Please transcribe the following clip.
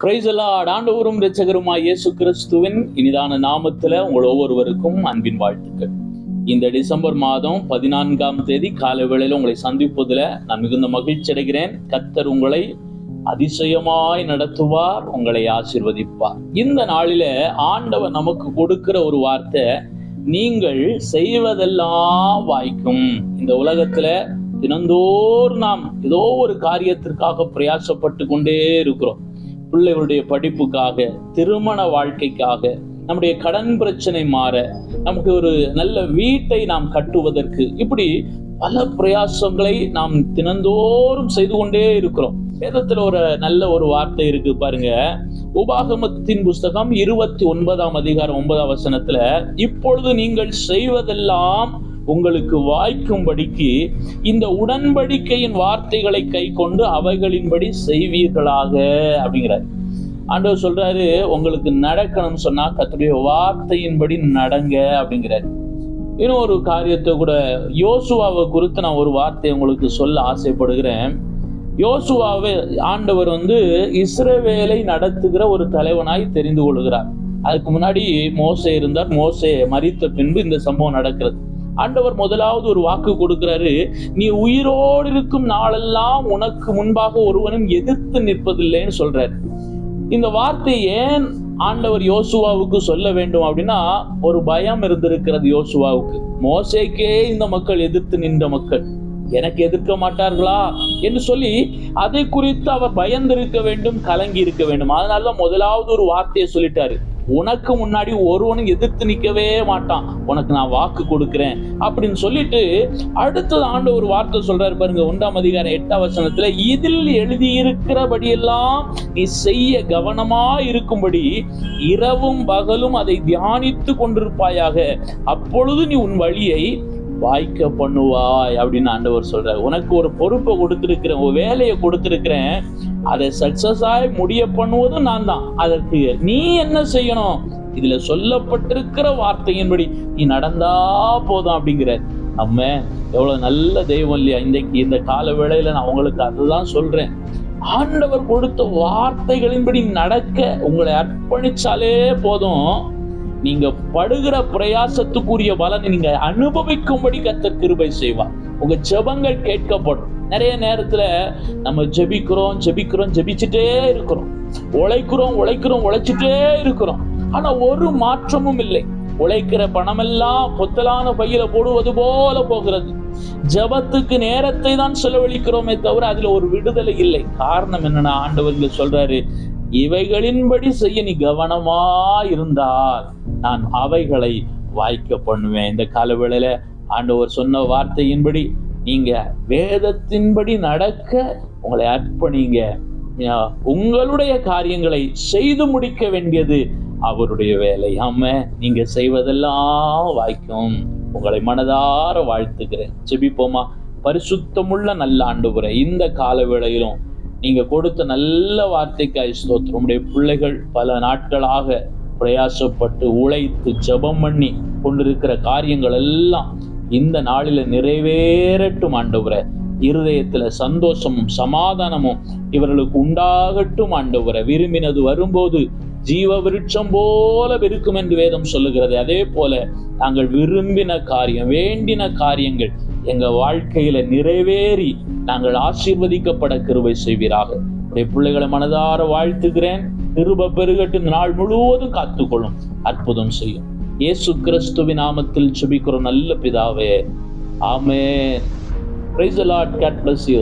பிரைசலாட் ஆண்டவரும் ரச்சகருமாய் இயேசு கிறிஸ்துவின் இனிதான நாமத்துல உங்கள் ஒவ்வொருவருக்கும் அன்பின் வாழ்த்துக்கள். இந்த டிசம்பர் மாதம் பதினான்காம் தேதி காலை வேளையில் உங்களை சந்திப்பதுல நான் மிகுந்த மகிழ்ச்சி அடைகிறேன். கத்தர் உங்களை அதிசயமாய் நடத்துவார் உங்களை ஆசிர்வதிப்பார். இந்த நாளில ஆண்டவர் நமக்கு கொடுக்கிற ஒரு வார்த்தை நீங்கள் செய்வதெல்லாம் வாய்க்கும். இந்த உலகத்துல தினந்தோறும் நாம் ஏதோ ஒரு காரியத்திற்காக பிரயாசப்பட்டு கொண்டே இருக்கிறோம். பிள்ளைகளுடைய படிப்புக்காக திருமண வாழ்க்கைக்காக நம்முடைய கடன் பிரச்சனை மாற நமக்கு ஒரு நல்ல வீட்டை நாம் கட்டுவதற்கு இப்படி பல பிரயாசங்களை நாம் தினந்தோறும் செய்து கொண்டே இருக்கிறோம். வேதத்துல ஒரு நல்ல ஒரு வார்த்தை இருக்கு பாருங்க. உபாகமத்தின் புஸ்தகம் இருபத்தி ஒன்பதாம் அதிகாரம் ஒன்பதாம் வசனத்துல இப்பொழுது நீங்கள் செய்வதெல்லாம் உங்களுக்கு வாய்க்கும்படிக்கு இந்த உடன்படிக்கையின் வார்த்தைகளை கை கொண்டு அவைகளின்படி செய்வீர்களாக அப்படிங்கிறார். ஆண்டவர் சொல்றாரு உங்களுக்கு நடக்கணும்னு சொன்னா கத்துடைய வார்த்தையின்படி நடங்க அப்படிங்கிறாரு. இன்னும் ஒரு காரியத்தை கூட யோசுவாவை குறித்து நான் ஒரு வார்த்தை உங்களுக்கு சொல்ல ஆசைப்படுகிறேன். யோசுவாவை ஆண்டவர் வந்து இஸ்ரவேலை நடத்துகிற ஒரு தலைவனாய் தெரிந்து கொள்கிறார். அதுக்கு முன்னாடி மோசே இருந்தார். மோசே மறித்த பின்பு இந்த சம்பவம் நடக்கிறது. ஆண்டவர் முதலாவது ஒரு வாக்கு கொடுக்கிறாரு நீ உயிரோடு இருக்கும் நாளெல்லாம் உனக்கு முன்பாக ஒருவனும் எதிர்த்து நிற்பதில்லைன்னு சொல்றாரு. இந்த வார்த்தை ஏன் ஆண்டவர் யோசுவாவுக்கு சொல்ல வேண்டும் அப்படின்னா ஒரு பயம் இருந்திருக்கிறது யோசுவாவுக்கு. மோசைக்கே இந்த மக்கள் எதிர்த்து நின்ற மக்கள். எனக்கு எதிர்க்க மாட்டார்களா என்று சொல்லி அதை குறித்து அவர் பயந்திருக்க வேண்டும் கலங்கி இருக்க வேண்டும். அதனாலதான் முதலாவது ஒரு வார்த்தையை சொல்லிட்டாரு. உனக்கு முன்னாடி ஒருவனும் எதிர்த்து நிற்கவே மாட்டான். உனக்கு நான் வாக்கு கொடுக்குறேன். அப்படின்னு சொல்லிட்டு அடுத்தது ஆண்டு ஒரு வார்த்தை சொல்றாரு பாருங்க ஒன்றாம் அதிகாரம் எட்டாம் வசனத்துல இதில் எழுதியிருக்கிறபடியெல்லாம் நீ செய்ய கவனமா இருக்கும்படி இரவும் பகலும் அதை தியானித்து கொண்டிருப்பாயாக. அப்பொழுது நீ உன் வழியை வாய்க்க பண்ணுவாய். அப்படின்னு ஆண்டவர் சொல்றாரு. உனக்கு ஒரு பொறுப்பை கொடுத்துருக்கிறேன் ஒரு வேலையை கொடுத்திருக்கிறேன். அதை சக்சஸ் ஆகி முடிய பண்ணுவதும் நான் தான். அதற்கு நீ என்ன செய்யணும்? இதுல சொல்லப்பட்டிருக்கிற வார்த்தையின்படி நீ நடந்தா போதும் அப்படிங்கிற. நம்ம எவ்வளவு நல்ல தெய்வம் இல்லையா இன்றைக்கு? இந்த கால வேளையில நான் உங்களுக்கு அதுதான் சொல்றேன். ஆண்டவர் கொடுத்த வார்த்தைகளின்படி நடக்க உங்களை அர்ப்பணிச்சாலே போதும். நீங்க படுகிற பிரயாசத்துக்குரிய பலனை நீங்க அனுபவிக்கும்படி கத்த கிருபை செய்வார். உங்க ஜெபங்கள் கேட்கப்படும். நிறைய நேரத்துல நம்ம ஜெபிக்கிறோம் ஜெபிக்கிறோம் ஜெபிச்சுட்டே இருக்கிறோம். உழைக்கிறோம் உழைக்கிறோம் உழைச்சிட்டே இருக்கிறோம். ஆனா ஒரு மாற்றமும் இல்லை. உழைக்கிற பணமெல்லாம் கொத்தலான பையில போடுவது போல போகிறது. ஜபத்துக்கு நேரத்தை தான் செலவழிக்கிறோமே தவிர அதுல ஒரு விடுதலை இல்லை. காரணம் என்னன்னா ஆண்டவர்கள் சொல்றாரு இவைகளின்படி செய்ய நீ கவனமா இருந்தால் நான் அவைகளை வாய்க்க பண்ணுவேன். இந்த காலவேளையில ஆண்டவர் சொன்ன வார்த்தையின்படி நீங்க வேதத்தின்படி நடக்க உங்களை அர்ப்பணிங்க. உங்களுடைய காரியங்களை செய்து முடிக்க வேண்டியது அவருடைய வேலை. ஆம நீங்க செய்வதெல்லாம் வாய்க்கும். உங்களை மனதார வாழ்த்துக்கிறேன் செபிப்போமா பரிசுத்தமுள்ள நல்ல ஆண்டு இந்த கால வேளையிலும் நீங்க கொடுத்த நல்ல வார்த்தைக்காய் ஸ்தோத்திரம். உடைய பிள்ளைகள் பல நாட்களாக பிரயாசப்பட்டு உழைத்து ஜபம் பண்ணி கொண்டிருக்கிற காரியங்கள் எல்லாம் இந்த நாளில நிறைவேறட்டும் ஆண்டவரை. இருதயத்துல சந்தோஷமும் சமாதானமும் இவர்களுக்கு உண்டாகட்டும் ஆண்டவரை. விரும்பினது வரும்போது ஜீவ விருட்சம் போல விருக்கும் என்று வேதம் சொல்லுகிறது. அதே போல நாங்கள் விரும்பின காரியம் வேண்டின காரியங்கள் எங்க வாழ்க்கையில நிறைவேறி நாங்கள் ஆசீர்வதிக்கப்பட கிருவை செய்வீராக. உடைய பிள்ளைகளை மனதார வாழ்த்துகிறேன். திருப பெருகட்டு நாள் முழுவதும் காத்துக்கொள்ளும். அற்புதம் செய்யும். இயேசு கிறிஸ்துவின் நாமத்தில் சுபிக்கிறோம் நல்ல பிதாவே. ஆமே praise Lord God bless you